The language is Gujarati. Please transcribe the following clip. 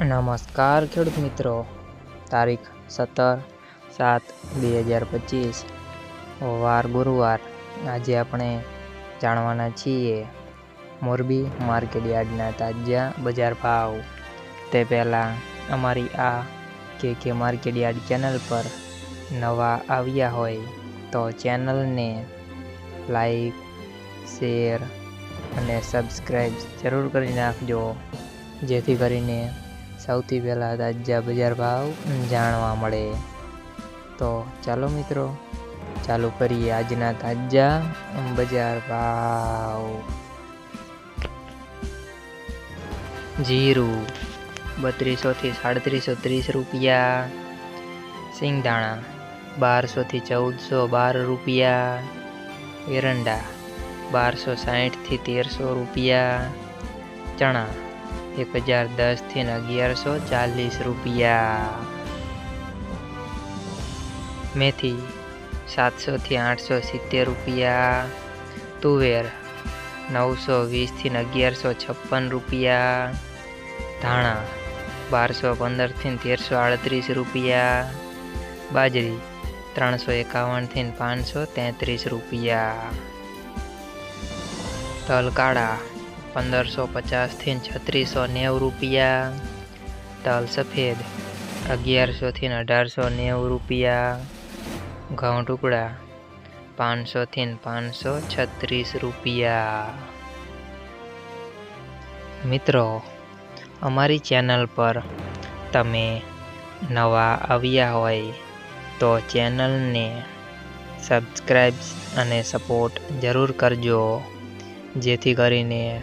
નમસ્કાર ખેડૂત મિત્રો. તારીખ સત્તર સાત બે હજાર પચીસ. વાર ગુરુવાર. આજે આપણે જાણવાના છીએ મોરબી માર્કેટ યાર્ડના તાજા બજાર ભાવ. તે પહેલાં અમારી આ કે કે માર્કેટ યાર્ડ ચેનલ પર નવા આવ્યા હોય તો ચેનલને લાઈક, શેર અને સબસ્ક્રાઈબ જરૂર કરી નાખજો. જેથી કરીને સૌથી પહેલાં તાજા બજાર ભાવ જાણવા મળે. તો ચાલો મિત્રો, ચાલુ કરીએ આજના તાજા બજાર ભાવ. જીરું બત્રીસોથી સાડત્રીસો ત્રીસ રૂપિયા. સિંગદાણા બારસોથી ચૌદસો બાર રૂપિયા. એરંડા બારસો સાહીઠથી તેરસો રૂપિયા. ચણા એક હજાર દસથી અગિયારસો ચાલીસ રૂપિયા. મેથી સાતસોથી આઠસો સિત્તેર રૂપિયા. તુવેર નવસો વીસથી અગિયારસો છપ્પન રૂપિયા. ધાણા બારસો પંદરથી તેરસો આડત્રીસ રૂપિયા. બાજરી ત્રણસો એકાવનથી પાંચસો તેત્રીસ રૂપિયા. તલ કાળા પંદરસો પચાસથી છત્રીસો નેવું રૂપિયા. તલ સફેદ અગિયારસોથી અઢારસો નેવું રૂપિયા. ઘઉં ટુકડા પાંચસોથી પાંચસો છત્રીસ રૂપિયા. મિત્રો, અમારી ચેનલ પર તમે નવા આવ્યા હોય તો ચેનલને સબસ્ક્રાઈબ અને સપોર્ટ જરૂર કરજો. જેથી કરીને